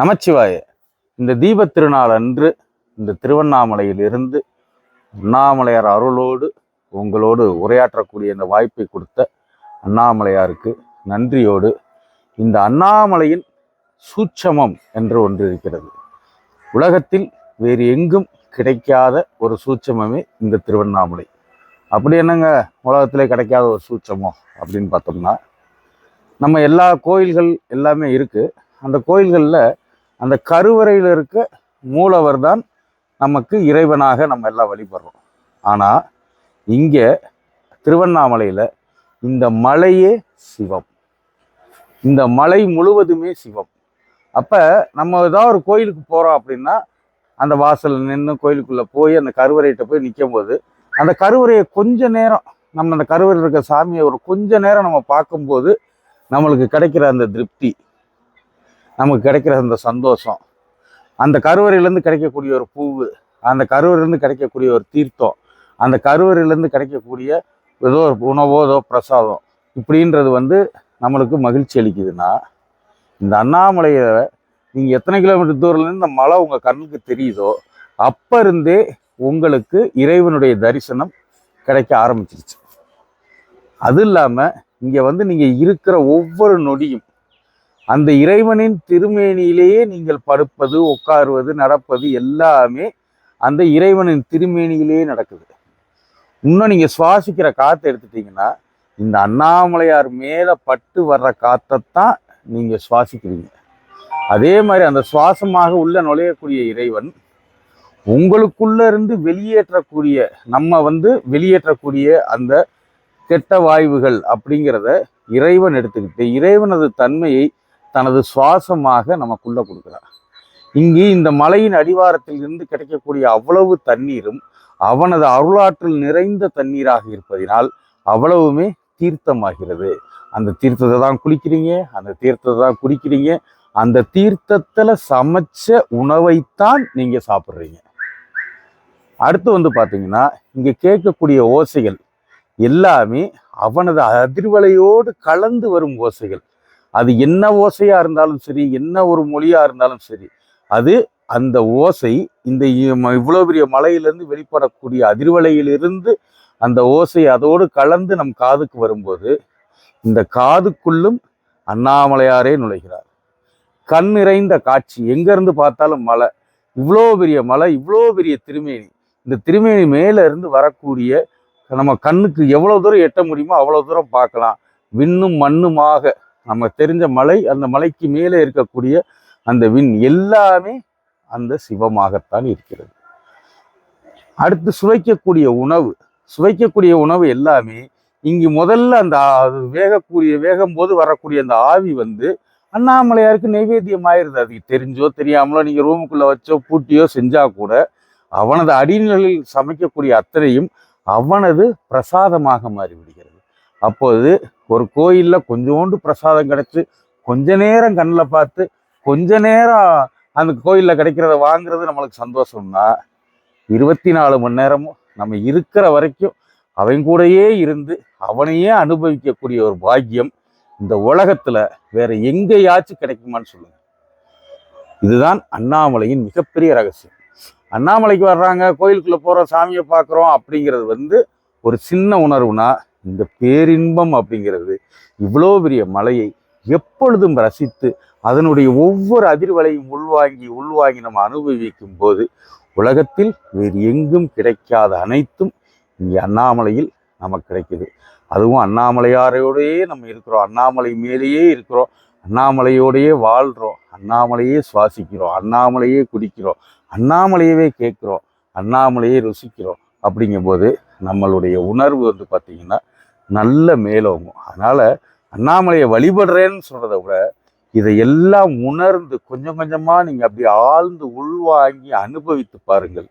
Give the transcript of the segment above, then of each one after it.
நமச்சிவாய இந்த தீபத் திருநாள் அன்று இந்த திருவண்ணாமலையிலிருந்து அண்ணாமலையார் அருளோடு உங்களோடு உரையாற்றக்கூடிய இந்த வாய்ப்பை கொடுத்த அண்ணாமலையாருக்கு நன்றியோடு இந்த அண்ணாமலையின் சூட்சமம் என்று ஒன்று இருக்கிறது. உலகத்தில் வேறு எங்கும் கிடைக்காத ஒரு சூட்சமமே இந்த திருவண்ணாமலை. அப்படி என்னங்க உலகத்திலே கிடைக்காத ஒரு சூட்சமம் அப்படின்னு பார்த்தோம்னா நம்ம எல்லா கோயில்கள் எல்லாமே இருக்குது அந்த கோயில்களில் அந்த கருவறையில் இருக்க மூலவர் தான் நமக்கு இறைவனாக நம்ம எல்லாம் வழிபடுறோம். ஆனால் இங்கே திருவண்ணாமலையில் இந்த மலையே சிவம். இந்த மலை முழுவதுமே சிவம். அப்போ நம்ம ஏதாவது ஒரு கோயிலுக்கு போகிறோம் அப்படின்னா அந்த வாசல் நின்று கோயிலுக்குள்ளே போய் அந்த கருவறையிட்ட போய் நிற்கும் போது அந்த கருவறையை கொஞ்ச நேரம் நம்ம அந்த கருவறையில் இருக்க சாமியை ஒரு கொஞ்ச நேரம் நம்ம பார்க்கும்போது நம்மளுக்கு கிடைக்கிற அந்த திருப்தி. நமக்கு கிடைக்கிற அந்த சந்தோஷம். அந்த கருவறையிலேருந்து கிடைக்கக்கூடிய ஒரு பூவு அந்த கருவறையிலேருந்து கிடைக்கக்கூடிய ஒரு தீர்த்தம் அந்த கருவறையிலேருந்து கிடைக்கக்கூடிய ஏதோ ஒரு உணவோ ஏதோ பிரசாதம் இப்படின்றது வந்து நம்மளுக்கு மகிழ்ச்சி அளிக்குதுன்னா இந்த அண்ணாமலையை நீங்கள் எத்தனை கிலோமீட்டர் தூரத்துலேருந்து இந்த மலை உங்கள் கண்ணுக்கு தெரியுதோ அப்போ இருந்தே உங்களுக்கு இறைவனுடைய தரிசனம் கிடைக்க ஆரம்பிச்சிருச்சு. அது இல்லாமல் இங்கே வந்து நீங்கள் இருக்கிற ஒவ்வொரு நொடியும் அந்த இறைவனின் திருமேனியிலேயே நீங்கள் படுப்பது உட்காருவது நடப்பது எல்லாமே அந்த இறைவனின் திருமேனியிலேயே நடக்குது. இன்னும் நீங்கள் சுவாசிக்கிற காற்றை எடுத்துட்டீங்கன்னா இந்த அண்ணாமலையார் மேலே பட்டு வர்ற காற்றைத்தான் நீங்கள் சுவாசிக்கிறீங்க. அதே மாதிரி அந்த சுவாசமாக உள்ள நுழையக்கூடிய இறைவன் உங்களுக்குள்ள இருந்து வெளியேற்றக்கூடிய நம்ம வந்து வெளியேற்றக்கூடிய அந்த கெட்ட வாய்வுகள் அப்படிங்கிறத இறைவன் எடுத்துக்கிட்டு இறைவனது தன்மையை தனது சுவாசமாக நமக்குள்ள கொடுக்குறார். இங்கு இந்த மலையின் அடிவாரத்தில் இருந்து கிடைக்கக்கூடிய அவ்வளவு தண்ணீரும் அவனது அருளாற்றல் நிறைந்த தண்ணீராக இருப்பதினால் அவ்வளவுமே தீர்த்தமாகிறது. அந்த தீர்த்தத்தை தான் குளிக்கிறீங்க அந்த தீர்த்தத்தை தான் குடிக்கிறீங்க அந்த தீர்த்தத்தில் சமைச்ச உணவைத்தான் நீங்கள் சாப்பிட்றீங்க. அடுத்து வந்து பார்த்தீங்கன்னா இங்கே கேட்கக்கூடிய ஓசைகள் எல்லாமே அவனது அதிர்வலையோடு கலந்து வரும் ஓசைகள். அது என்ன ஓசையாக இருந்தாலும் சரி என்ன ஒரு மொழியாக இருந்தாலும் சரி அது அந்த ஓசை இந்த இவ்வளோ பெரிய மலையிலிருந்து வெளிப்படக்கூடிய அதிர்வலையிலிருந்து அந்த ஓசை அதோடு கலந்து நம் காதுக்கு வரும்போது இந்த காதுக்குள்ளும் அண்ணாமலையாரே நுழைகிறார். கண் நிறைந்த காட்சி எங்கேருந்து பார்த்தாலும் மலை இவ்வளோ பெரிய மலை இவ்வளோ பெரிய திருமேனி இந்த திருமேனி மேலே இருந்து வரக்கூடிய நம்ம கண்ணுக்கு எவ்வளோ தூரம் எட்ட முடியுமோ அவ்வளோ தூரம் பார்க்கலாம். விண்ணும் மண்ணுமாக நம்ம தெரிஞ்ச மலை அந்த மலைக்கு மேலே இருக்கக்கூடிய அந்த விண் எல்லாமே அந்த சிவமாகத்தான் இருக்கிறது. அடுத்து சுவைக்கக்கூடிய உணவு சுவைக்கக்கூடிய உணவு எல்லாமே இங்கு முதல்ல அந்த அது வேகக்கூடிய வேகம் போது வரக்கூடிய அந்த ஆவி வந்து அண்ணாமலையாருக்கு நைவேத்தியம் ஆயிருது அது தெரிஞ்சோ தெரியாமலோ நீங்கள் ரூமுக்குள்ளே வச்சோ பூட்டியோ செஞ்சா கூட அவனது அடிநிலையில் சமைக்கக்கூடிய அத்தனையும் அவனது பிரசாதமாக மாறிவிடுகிறது. அப்போது ஒரு கோயிலில் கொஞ்சோண்டு பிரசாதம் கிடச்சி கொஞ்ச நேரம் கண்ணில் பார்த்து கொஞ்ச நேரம் அந்த கோயிலில் கிடைக்கிறத வாங்குறது நம்மளுக்கு சந்தோஷம்னா இருபத்தி நாலு மணி நேரமும் நம்ம இருக்கிற வரைக்கும் அவன் கூடயே இருந்து அவனையே அனுபவிக்கக்கூடிய ஒரு பாக்கியம் இந்த உலகத்தில் வேற எங்கேயாச்சும் கிடைக்குமான்னு சொல்லுங்க. இதுதான் அண்ணாமலையின் மிகப்பெரிய ரகசியம். அண்ணாமலைக்கு வர்றாங்க கோயிலுக்குள்ளே போகிறோம் சாமியை பார்க்குறோம் அப்படிங்கிறது வந்து ஒரு சின்ன உணர்வுனா இந்த பேரின்பம் அப்படிங்கிறது இவ்வளோ பெரிய மலையை எப்பொழுதும் ரசித்து அதனுடைய ஒவ்வொரு அதிர்வலையும் உள்வாங்கி உள்வாங்கி நம்ம அனுபவிக்கும் போது உலகத்தில் வேறு எங்கும் கிடைக்காத அனைத்தும் இங்கே அண்ணாமலையில் நமக்கு கிடைக்குது. அதுவும் அண்ணாமலையாரோடையே நம்ம இருக்கிறோம். அண்ணாமலை மேலேயே இருக்கிறோம். அண்ணாமலையோடையே வாழ்கிறோம். அண்ணாமலையே சுவாசிக்கிறோம். அண்ணாமலையே குடிக்கிறோம். அண்ணாமலையவே கேட்குறோம். அண்ணாமலையே ருசிக்கிறோம் அப்படிங்கும்போது நம்மளுடைய உணர்வு வந்து பார்த்திங்கன்னா நல்ல மேலோங்கும். அதனால் அண்ணாமலையை வழிபடுறேன்னு சொல்கிறத விட இதை எல்லாம் உணர்ந்து கொஞ்சம் கொஞ்சமாக நீங்கள் அப்படி ஆழ்ந்து உள்வாங்கி அனுபவித்து பாருங்கள்.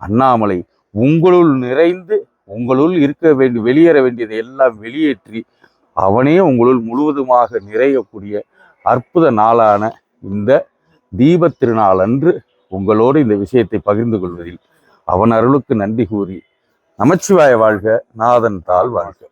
அண்ணாமலை உங்களுள் நிறைந்து உங்களுள் இருக்க வேண்டிய வெளியேற வேண்டியதை எல்லாம் வெளியேற்றி அவனே உங்களுள் முழுவதுமாக நிறையக்கூடிய அற்புத நாளான இந்த தீபத் திருநாள் அன்று உங்களோடு இந்த விஷயத்தை பகிர்ந்து கொள்வதில் அவன் அருளுக்கு நன்றி கூறி நமச்சிவாய வாழ்க நாதன் தாள் வாழ்க.